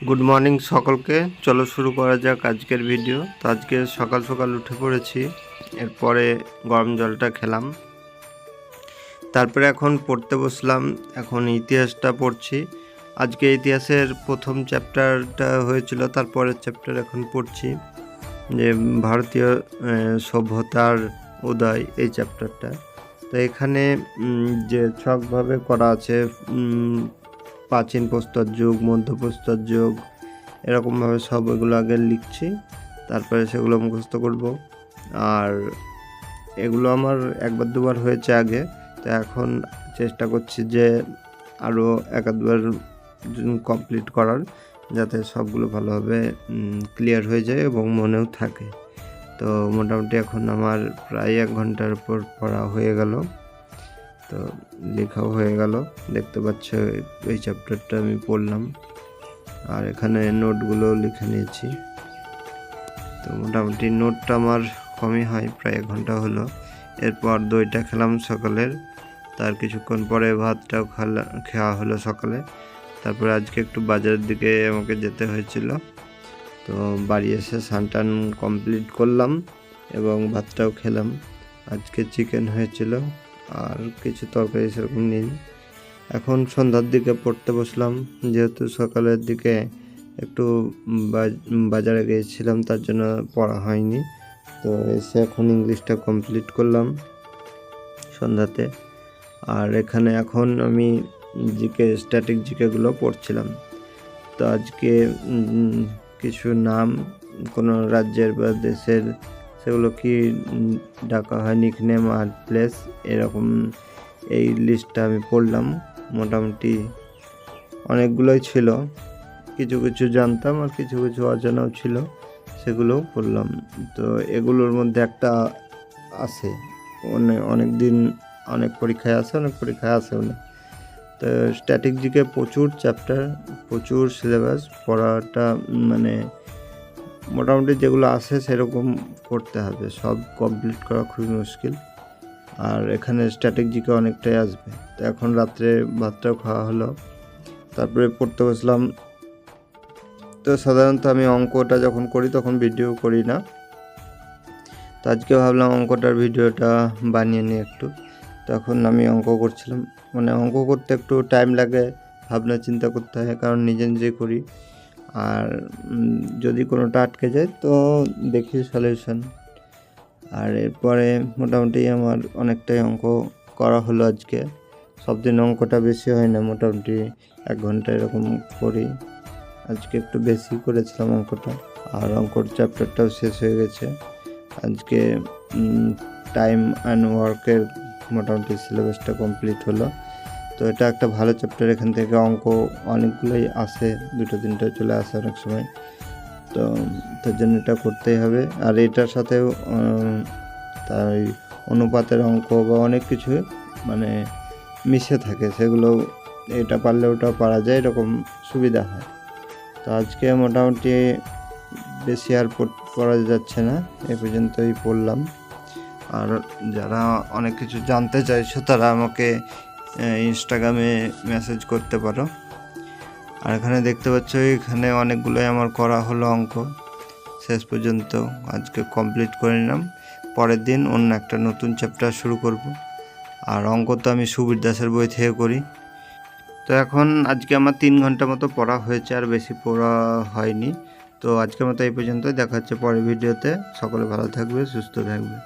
Good morning সকলকে। চলো শুরু করা যাক আজকের ভিডিও তো আজকে সকাল সকাল উঠে পড়েছি। এরপরে গরম জলটা খেলাম। তারপরে এখন পড়তে বসলাম। এখন ইতিহাসটা পড়ছি। আজকে ইতিহাসের প্রথম চ্যাপ্টারটা হয়েছিল, তারপরের চ্যাপ্টার এখন পড়ছি। যে ভারতীয় সভ্যতার উদয়, এই চ্যাপ্টারটা তো এখানে যে ছকভাবে করা আছে প্রাচীন প্রস্তর যুগ মধ্যপ্রস্তর যুগ, এরকমভাবে সব এগুলো আগে লিখছি, তারপরে সেগুলো মুখস্থ করব। আর এগুলো আমার একবার দুবার হয়েছে আগে, তো এখন চেষ্টা করছি যে আরও এক আধবার কমপ্লিট করার, যাতে সবগুলো ভালোভাবে ক্লিয়ার হয়ে যায় এবং মনেও থাকে। তো মোটামুটি এখন আমার প্রায় এক ঘণ্টার উপর পড়া হয়ে গেল। তো লেখাও হয়ে গেল। দেখতে পাচ্ছ, এই চ্যাপ্টারটা আমি পড়লাম। আর এখানে নোটগুলো লিখে নিয়েছি। তো মোটামুটি নোটটা আমার কমই হয়, প্রায় এক ঘণ্টা হলো। এরপর দইটা খেলাম সকালের। তার কিছুক্ষণ পরে ভাতটাও খালা, খাওয়া হলো সকালে। তারপরে আজকে একটু বাজারের দিকে আমাকে যেতে হয়েছিল। তো বাড়ি এসে সানটান কমপ্লিট করলাম এবং ভাতটাও খেলাম। আজকে চিকেন হয়েছিল। আর কিছু তরকারি সেরকম নেই। এখন সন্ধ্যার দিকে পড়তে বসলাম, যেহেতু সকালের দিকে একটু বাজারে গিয়েছিলাম, তার জন্য পড়া হয়নি। তো এসে এখন ইংলিশটা কমপ্লিট করলাম সন্ধ্যাতে। আর এখানে এখন আমি জিকে স্ট্যাটিক জিকেগুলো পড়ছিলাম। তো আজকে কিছু নাম কোনো রাজ্যের বা দেশের সেগুলো কি ডাকা হয় নিকনেম আর প্লেস এরকম এই লিস্টটা আমি পড়লাম। মোটামুটি অনেকগুলোই ছিল। কিছু কিছু জানতাম আর কিছু কিছু অজানাও ছিল, সেগুলোও পড়লাম। তো এগুলোর মধ্যে একটা আছে। অনেক অনেক দিন অনেক পরীক্ষায় আছে, অনেক পরীক্ষায় আসেও না তো স্ট্যাটিক জিকে প্রচুর চ্যাপ্টার প্রচুর সিলেবাস পড়াটা মানে মোটামুটি যেগুলো আসে সেরকম করতে হবে। সব কমপ্লিট করা খুবই মুশকিল। আর এখানে স্ট্র্যাটেজিকে অনেকটাই আসবে। তো এখন রাত্রে ভাতটাও খাওয়া হলো। তারপরে পড়তে বসলাম। তো সাধারণত আমি অঙ্কটা যখন করি তখন ভিডিও করি না। তো আজকে ভাবলাম অঙ্কটার ভিডিওটা বানিয়ে নিই একটু। তখন আমি অঙ্ক করছিলাম। মানে অঙ্ক করতে একটু টাইম লাগে ভাবনা চিন্তা করতে হয়। কারণ নিজে নিজে করি। আর যদি কোনোটা আটকে যায় তো দেখি সলিউশন আর এরপরে মোটামুটি আমার অনেকটাই অঙ্ক করা হলো আজকে। সব দিন অঙ্কটা বেশি হয় না, মোটামুটি এক ঘণ্টা এরকম করি। আজকে একটু বেশি করেছিলাম অঙ্কটা, আর অঙ্কর চ্যাপ্টারটাও শেষ হয়ে গেছে। আজকে টাইম অ্যান্ড ওয়ার্কের মোটামুটি সিলেবাসটা কমপ্লিট হলো। তো এটা একটা ভালো চ্যাপ্টার এখান থেকে অঙ্ক অনেকগুলোই আসে দুটো তিনটে চলে আসে অনেক সময়। তো তার জন্য এটা করতেই হবে। আর এটার উম, তাই অনুপাতের অঙ্ক বা অনেক কিছু মানে মিশে থাকে সেগুলো এটা পারলে ওটা পারা যায় এরকম সুবিধা হয়। তো আজকে মোটামুটি বেশি আর পড়া যাচ্ছে না এ পর্যন্তই পড়লাম। আর যারা অনেক কিছু জানতে চাইছো তারা আমাকে ইনস্টাগ্রামে মেসেজ করতে পারো। আর এখানে দেখতে পাচ্ছ, এখানে অনেকগুলোই আমার করা হলো অঙ্ক। শেষ পর্যন্ত আজকে কমপ্লিট করে নিলাম। পরের দিন অন্য একটা নতুন চ্যাপ্টার শুরু করব। আর অঙ্ক তো আমি সুবীর দাসের বই থেকে করি। তো এখন আজকে আমার তিন ঘণ্টা মতো পড়া হয়েছে, আর বেশি পড়া হয়নি। তো আজকের মতো এই পর্যন্ত দেখা হচ্ছে পরের ভিডিওতে। সকলে ভালো থাকবে, সুস্থ থাকবে।